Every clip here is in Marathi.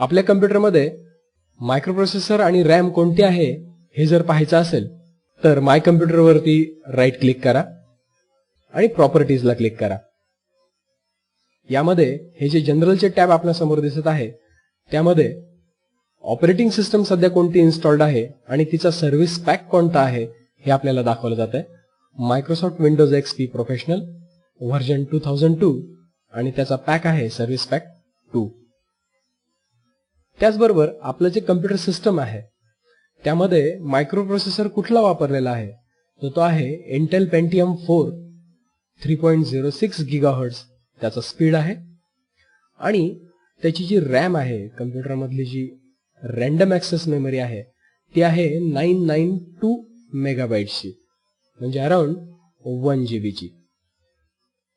आपल्या कम्प्युटरमध्ये मायक्रोप्रोसेसर आणि रॅम कोणती आहे हे जर पाहायचं असेल तर माय कम्प्युटरवरती राईट क्लिक करा आणि प्रॉपर्टीजला क्लिक करा. यामध्ये हे जे जनरलचे टॅब आपल्यासमोर दिसत आहे त्यामध्ये ऑपरेटिंग सिस्टम सध्या कोणती इन्स्टॉल्ड आहे आणि तिचा सर्व्हिस पॅक कोणता आहे हे आपल्याला दाखवलं जात आहे Microsoft Windows X P professional version two thousand two आणि त्याचा पॅक आहे सर्व्हिस पॅक टू त्याचबरोबर आपलं जे कम्प्युटर सिस्टम आहे त्यामध्ये मायक्रोप्रोसेसर कुठला वापरलेला आहे? तर तो आहे Intel Pentium four three point zero six gigahertz त्याचा स्पीड आहे. आणि त्याची जी रॅम आहे कम्प्युटरमधली जी रॅन्डम ॲक्सेस मेमरी आहे ती आहे नाईन नाईन टू मेगाबाईटची म्हणजे अराउंड वन जी बीची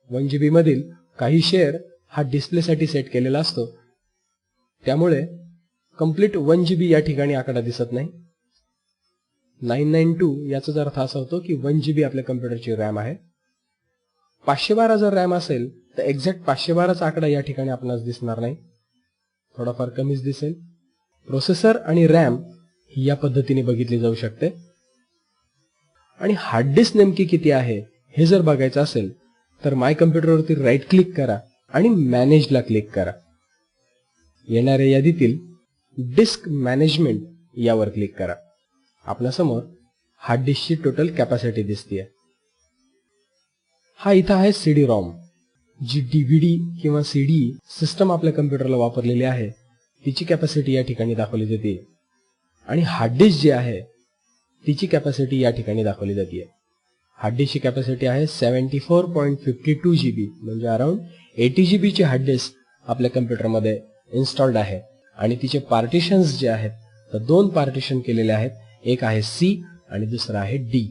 वन जी बीमधील काही शेअर हा डिस्प्लेसाठी सेट केलेला असतो. त्यामुळे कंप्लीट वन जी बी या ठिकाणी आकडा दिसत नाही. नाईन नाईन टू याचा अर्थ असा होतो की वन जी बी आपल्या कम्प्युटरची रॅम आहे. पाचशे बारा जर रॅम असेल तर एक्झॅक्ट पाचशे बाराचा आकडा या ठिकाणी आपणास दिसणार नाही. थोडाफार कमीच दिसेल. प्रोसेसर आणि रॅम ही या पद्धतीने बघितली जाऊ शकते. आणि हार्ड डिस्क नेमकी किती आहे हे जर बघायचं असेल तर माय कम्प्युटरवरती राईट क्लिक करा आणि मॅनेजला क्लिक करा. येणाऱ्या यादीतील डिस्क मॅनेजमेंट यावर क्लिक करा. आपल्यासमोर हार्ड डिस्कची टोटल कॅपॅसिटी दिसते हा इथं आहे सीडी रॉम जी डीव्हीडी किंवा सीडी सिस्टम आपल्या कम्प्युटरला वापरलेली आहे तिची कॅपॅसिटी या ठिकाणी दाखवली जाते आणि हार्ड डिस्क जी आहे तिची कॅपॅसिटी या ठिकाणी दाखवली जाते हार्ड डिस्कची कॅपॅसिटी आहे seventy four point fifty two G B म्हणजे अराउंड एटी जी बीची हार्ड डिस्क आपल्या कम्प्युटरमध्ये इन्स्टॉल्ड आहे. आणि तिचे पार्टिशन्स जे आहेत तर दोन पार्टिशन केलेले आहेत. एक आहे सी आणि दुसरं आहे डी